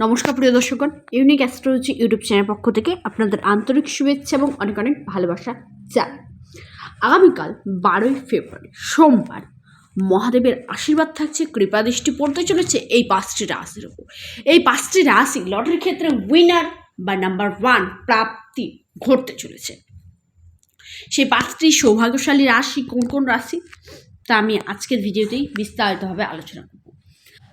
নমস্কার প্রিয় দর্শকগণ ইউনিক অ্যাস্ট্রোলজি ইউটিউব চ্যানেল পক্ষ থেকে আপনাদের আন্তরিক শুভেচ্ছা এবং অনেক অনেক ভালোবাসা চাই আগামীকাল বারোই ফেব্রুয়ারি, সোমবার, মহাদেবের আশীর্বাদ থাকছে, কৃপা দৃষ্টি পড়তে চলেছে এই পাঁচটি রাশির উপর। এই পাঁচটি রাশি লটারির ক্ষেত্রে উইনার বা নাম্বার ওয়ান প্রাপ্তি ঘটতে চলেছে। সেই পাঁচটি সৌভাগ্যশালী রাশি কোন কোন রাশি? তা আমি আজকের ভিডিওতেই বিস্তারিতভাবে আলোচনা করব।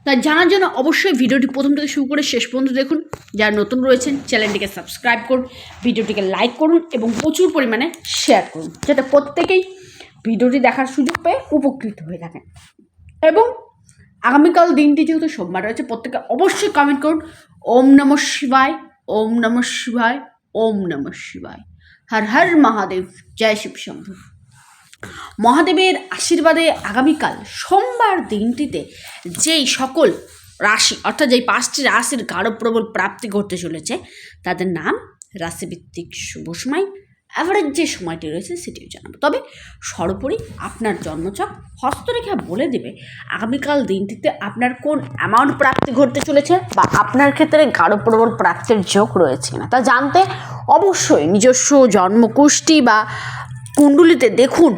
তাই জানার জন্য অবশ্যই ভিডিওটি প্রথম থেকে শুরু করে শেষ পর্যন্ত দেখুন। যারা নতুন রয়েছেন, চ্যানেলটিকে সাবস্ক্রাইব করুন, ভিডিওটিকে লাইক করুন এবং প্রচুর পরিমাণে শেয়ার করুন, যাতে প্রত্যেকেই ভিডিওটি দেখার সুযোগ পেয়ে উপকৃত হয়ে থাকেন। এবং আগামীকাল দিনটি যেহেতু সোমবার রয়েছে, প্রত্যেকে অবশ্যই কমেন্ট করুন, ওম নম শিবায়, ওম নম শিবায়, ওম নম শিবায়। হর হর মহাদেব, জয় শিব শম্ভু। মহাদেবের আশীর্বাদে আগামীকাল সোমবার দিনটিতে যেই সকল রাশি, অর্থাৎ যেই পাঁচটি রাশির গাঢ় প্রবল প্রাপ্তি ঘটতে চলেছে, তাদের নাম রাশিভিত্তিক শুভ সময় অ্যাভারেজ যে সময়টি রয়েছে সেটিও জানাব। তবে সর্বোপরি আপনার জন্মছক হস্তরেখা বলে দেবে আগামীকাল দিনটিতে আপনার কোন অ্যামাউন্ট প্রাপ্তি ঘটতে চলেছে বা আপনার ক্ষেত্রে গাঢ় প্রবল প্রাপ্তির যোগ রয়েছে না তা জানতে অবশ্যই নিজস্ব জন্মকুষ্টি বা কুণ্ডলিতে দেখুন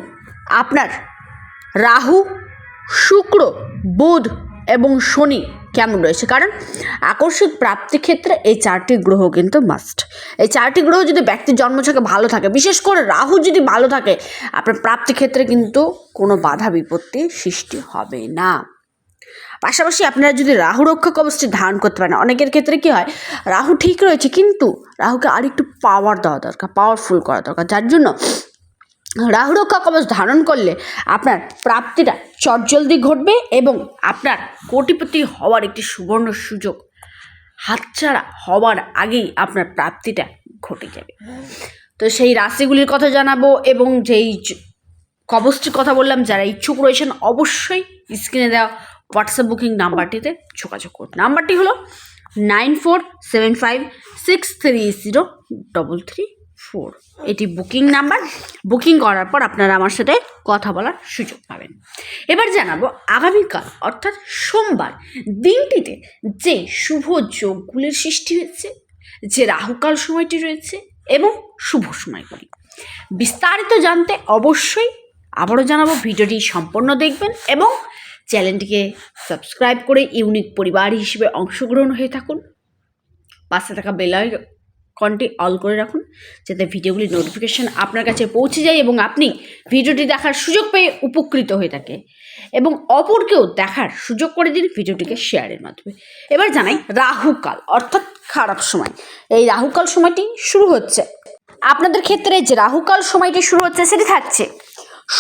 আপনার রাহু, শুক্র, বুধ এবং শনি কেমন রয়েছে। কারণ আকস্মিক প্রাপ্তি ক্ষেত্রে এই চারটি গ্রহ কিন্তু মাস্ট এই চারটি গ্রহ যদি ব্যক্তির জন্মছকে ভালো থাকে, বিশেষ করে রাহু যদি ভালো থাকে, আপনার প্রাপ্তি ক্ষেত্রে কিন্তু কোনো বাধা বিপত্তি সৃষ্টি হবে না। পাশাপাশি আপনারা যদি রাহু রক্ষা কবচটি ধারণ করতে পারেন, অনেকের ক্ষেত্রে কি হয়, রাহু ঠিক রয়েছে, কিন্তু রাহুকে আর একটু পাওয়ার দেওয়া দরকার পাওয়ারফুল করা দরকার। যার জন্য রাহু রক্ষা কবচ ধারণ করলে আপনার প্রাপ্তিটা চটজলদি ঘটবে এবং আপনার কোটিপতি হওয়ার একটি সুবর্ণ সুযোগ হাতছাড়া হওয়ার আগেই আপনার প্রাপ্তিটা ঘটে যাবে। তো সেই রাশিগুলির কথা জানাব এবং যেই কবচটির কথা বললাম, যারা ইচ্ছুক রয়েছেন অবশ্যই স্ক্রিনে দেওয়া হোয়াটসঅ্যাপ বুকিং নাম্বারটিতে যোগাযোগ করুন। নাম্বারটি হলো nine four seven five six three zero double three. Four. এটি বুকিং নাম্বার। বুকিং করার পর আপনারা আমার সাথে কথা বলার সুযোগ পাবেন। এবার জানাব আগামীকাল, অর্থাৎ সোমবার দিনটিতে যে শুভ যোগগুলির সৃষ্টি হয়েছে, যে রাহুকাল সময়টি রয়েছে এবং শুভ সময়গুলি। বিস্তারিত জানতে অবশ্যই আবারও জানাব, ভিডিওটি সম্পূর্ণ দেখবেন এবং চ্যানেলটিকে সাবস্ক্রাইব করে ইউনিক পরিবার হিসেবে অংশগ্রহণ হয়ে থাকুন। পাশে থাকা বেল আইকনটি অল করে রাখুন, যাতে ভিডিওগুলি নোটিফিকেশন আপনার কাছে পৌঁছে যায় এবং আপনি ভিডিওটি দেখার সুযোগ পেয়ে উপকৃত হয়ে থাকে। এবং অপরকেও দেখার সুযোগ করে দিন ভিডিওটিকে শেয়ারের মাধ্যমে। এবার জানাই রাহুকাল, অর্থাৎ খারাপ সময়। এই রাহুকাল সময়টি শুরু হচ্ছে। আপনাদের ক্ষেত্রে যে রাহুকাল সময়টি শুরু হচ্ছে সেটি থাকছে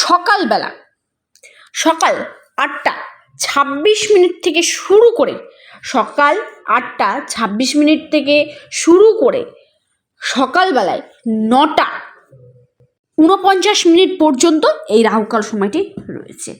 সকালবেলা। সকাল আটটা ছাব্বিশ মিনিট থেকে শুরু করে সকাল আটটা ছাব্বিশ মিনিট থেকে শুরু করে সকালবেলায় নটা উনপঞ্চাশ মিনিট পর্যন্ত এই রাহুকাল সময়টি রয়েছে।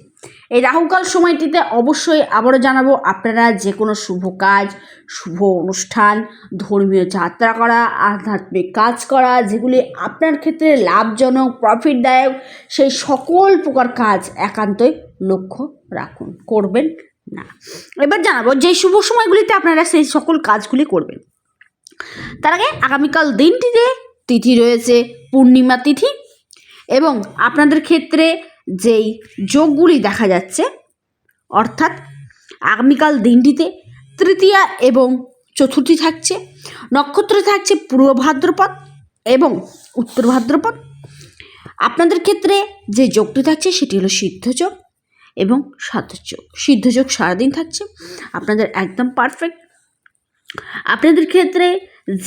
এই রাহুকাল সময়টিতে অবশ্যই আবারও জানাব আপনারা যে কোনো শুভ কাজ, শুভ অনুষ্ঠান, ধর্মীয় যাত্রা করা, আধ্যাত্মিক কাজ করা, যেগুলি আপনার ক্ষেত্রে লাভজনক প্রফিটদায়ক সেই সকল প্রকার কাজ একান্তই লক্ষ্য রাখুন, করবেন না। এবার জানাব যে শুভ সময়গুলিতে আপনারা সেই সকল কাজগুলি করবেন। তার আগে আগামীকাল দিনটিতে তিথি রয়েছে, পূর্ণিমা তিথি। এবং আপনাদের ক্ষেত্রে যেই যোগগুলি দেখা যাচ্ছে, অর্থাৎ আগামীকাল দিনটিতে তৃতীয়া এবং চতুর্থী থাকছে, নক্ষত্র থাকছে পূর্ব ভাদ্রপদ এবং উত্তর ভাদ্রপদ। আপনাদের ক্ষেত্রে যে যোগটি থাকছে সেটি হলো সিদ্ধযোগ এবং সাধ্যযোগ সিদ্ধযোগ সারাদিন থাকছে, আপনাদের একদম পারফেক্ট আপনাদের ক্ষেত্রে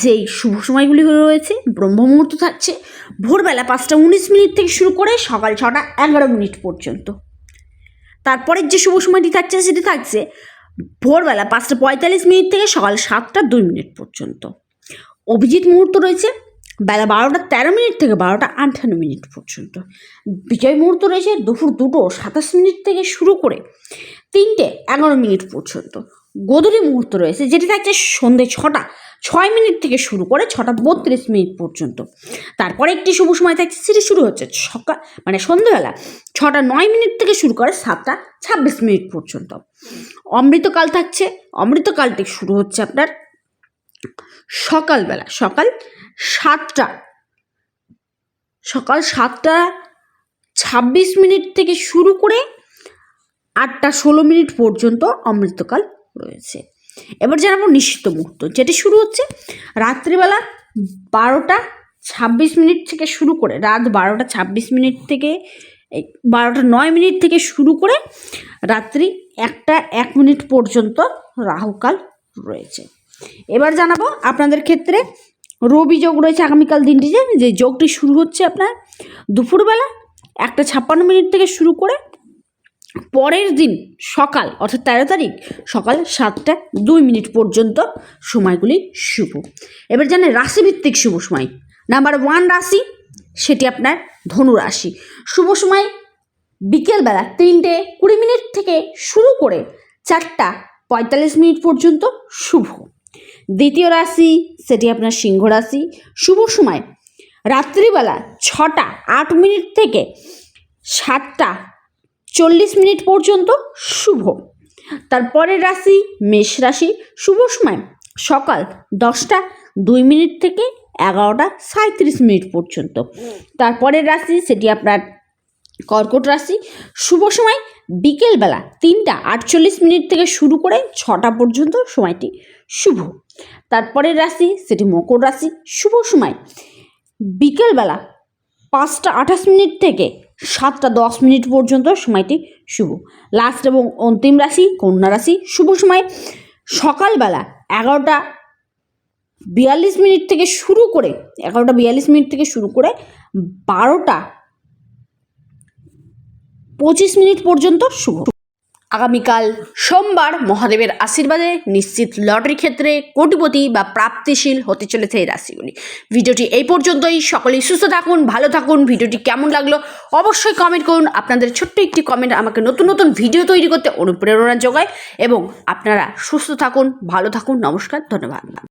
যেই শুভ সময়গুলি রয়েছে ব্রহ্ম মুহূর্ত থাকছে, ভোরবেলা পাঁচটা উনিশ মিনিট থেকে শুরু করে সকাল ছটা এগারো মিনিট পর্যন্ত। তারপরের যে শুভ সময়টি থাকছে, সেটি থাকছে ভোরবেলা পাঁচটা পঁয়তাল্লিশ মিনিট থেকে সকাল সাতটা দুই মিনিট পর্যন্ত। অভিজিৎ মুহূর্ত রয়েছে, বেলা বারোটা তেরো মিনিট থেকে বারোটা আটান্ন মিনিট পর্যন্ত। বিজয় মুহূর্ত রয়েছে, দুপুর দুটো সাতাশ মিনিট থেকে শুরু করে তিনটে এগারো মিনিট পর্যন্ত। গোধূলি মুহূর্ত রয়েছে, যেটি থাকছে সন্ধে ছটা ছয় মিনিট থেকে শুরু করে ছটা বত্রিশ মিনিট পর্যন্ত। তারপরে একটি শুভ সময় থাকছে সেটি শুরু হচ্ছে সকাল মানে সন্ধ্যেবেলা ছটা নয় মিনিট থেকে শুরু করে সাতটা ছাব্বিশ মিনিট পর্যন্ত। অমৃতকাল থাকছে অমৃতকালটি শুরু হচ্ছে আপনার সকালবেলা, সকাল সাতটা সকাল সাতটা ছাব্বিশ মিনিট থেকে শুরু করে আটটা ষোলো মিনিট পর্যন্ত অমৃতকাল রয়েছে। এবার জানাব নিশ্চিত মুহূর্ত যেটি শুরু হচ্ছে রাত্রিবেলা বারোটা ছাব্বিশ মিনিট থেকে শুরু করে, রাত বারোটা ছাব্বিশ মিনিট থেকে বারোটা নয় মিনিট থেকে শুরু করে রাত্রি একটা এক মিনিট পর্যন্ত রাহুকাল রয়েছে। এবার জানাব আপনাদের ক্ষেত্রে রবি যোগ রয়েছে আগামীকাল দিনটি যে যোগটি শুরু হচ্ছে আপনার দুপুরবেলা একটা ছাপ্পান্ন মিনিট থেকে শুরু করে পরের দিন সকাল, অর্থাৎ তেরো তারিখ, সকাল সাতটা দুই মিনিট পর্যন্ত সময়গুলি শুভ। এবার জানেন রাশিভিত্তিক শুভ সময়। নাম্বার ওয়ান রাশি, সেটি আপনার ধনু রাশি। শুভ সময় বিকেলবেলা তিনটে কুড়ি মিনিট থেকে শুরু করে চারটা পঁয়তাল্লিশ মিনিট পর্যন্ত শুভ। দ্বিতীয় রাশি, সেটি আপনার সিংহ রাশি। শুভ সময় রাত্রিবেলা ছটা আট মিনিট থেকে সাতটা চল্লিশ মিনিট পর্যন্ত শুভ। তারপরের রাশি মেষ রাশি। শুভ সময় সকাল দশটা দুই মিনিট থেকে এগারোটা সাঁত্রিশ মিনিট পর্যন্ত। তারপরের রাশি সেটি আপনার কর্কট রাশি। শুভ সময় বিকেলবেলা তিনটা আটচল্লিশ মিনিট থেকে শুরু করে ছটা পর্যন্ত সময়টি শুভ। তারপরের রাশি সেটি মকর রাশি। শুভ সময় বিকেলবেলা পাঁচটা আঠাশ মিনিট থেকে সাতটা দশ মিনিট পর্যন্ত সময়টি শুভ। লাস্ট এবং অন্তিম রাশি, কন্যা রাশি, শুভ সময়। সকালবেলা এগারোটা বিয়াল্লিশ মিনিট থেকে শুরু করে, এগারোটা বিয়াল্লিশ মিনিট থেকে শুরু করে বারোটা পঁচিশ মিনিট পর্যন্ত শুভ। আগামীকাল সোমবার মহাদেবের আশীর্বাদে নিশ্চিত লটারি ক্ষেত্রে কোটিপতি বা প্রাপ্তিশীল হতে চলেছে এই রাশিগুলি। ভিডিওটি এই পর্যন্তই। সকলেই সুস্থ থাকুন, ভালো থাকুন। ভিডিওটি কেমন লাগল অবশ্যই কমেন্ট করুন। আপনাদের ছোট্ট একটি কমেন্ট আমাকে নতুন নতুন ভিডিও তৈরি করতে অনুপ্রেরণা যোগায় এবং আপনারা সুস্থ থাকুন, ভালো থাকুন। নমস্কার, ধন্যবাদ।